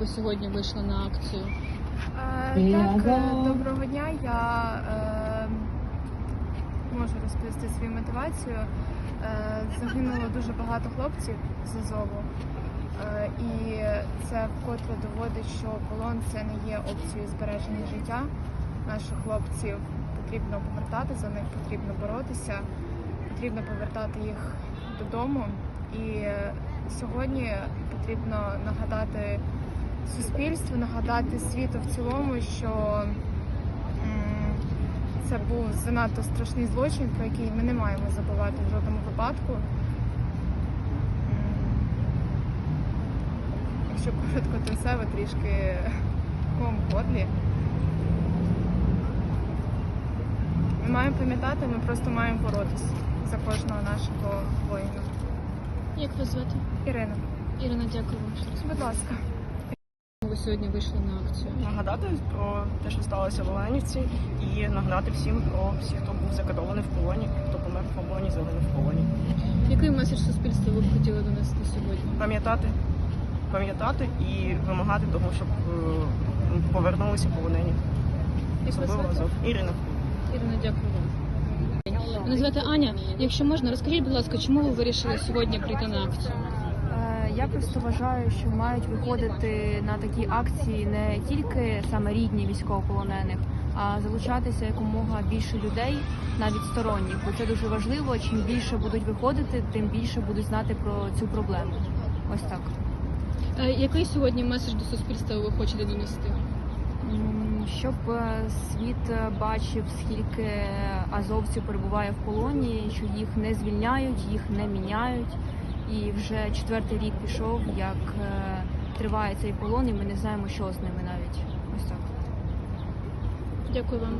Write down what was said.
Ви сьогодні вийшли на акцію. Е, Так, е, доброго дня. Я е, можу розповісти свою мотивацію. Е, загинуло дуже багато хлопців з Азову. Е, і це вкотре доводить, що полон це не є опцією збереження життя наших хлопців. Потрібно повертати за них, потрібно боротися, потрібно повертати їх додому. І сьогодні потрібно нагадати суспільству, нагадати світу в цілому, що це був занадто страшний злочин, про який ми не маємо забувати в жодному випадку. Якщо коротко, то все ви трішки ком в. Ми маємо пам'ятати, ми просто маємо боротися за кожного нашого воїна. Як вас звати? Ірина, Ірина, дякую вам. будь ласка. Ви сьогодні вийшли на акцію. нагадати про те, що сталося в Оленівці, і нагадати всім про всіх, хто був закатований в полоні, хто помер в полоні, загинув в полоні. Який меседж суспільства ви б хотіли донести сьогодні? Пам'ятати, пам'ятати і вимагати того, щоб е, повернулися полонені. Особливо? Азов. Ірина. Ірина, дякую вам. Мене звати Аня. Якщо можна, розкажіть, будь ласка, чому ви вирішили сьогодні прийти на акцію? Я просто вважаю, що мають виходити на такі акції не тільки саме рідні військовополонених, а залучатися якомога більше людей, навіть сторонніх. Бо це дуже важливо. Чим більше будуть виходити, тим більше будуть знати про цю проблему. Ось так. Який сьогодні меседж до суспільства ви хочете донести? Щоб е, світ е, бачив, скільки азовців перебуває в полоні, що їх не звільняють, їх не міняють. І вже четвертий рік пішов, як е, триває цей полон, і ми не знаємо, що з ними навіть. Ось так. Дякую вам.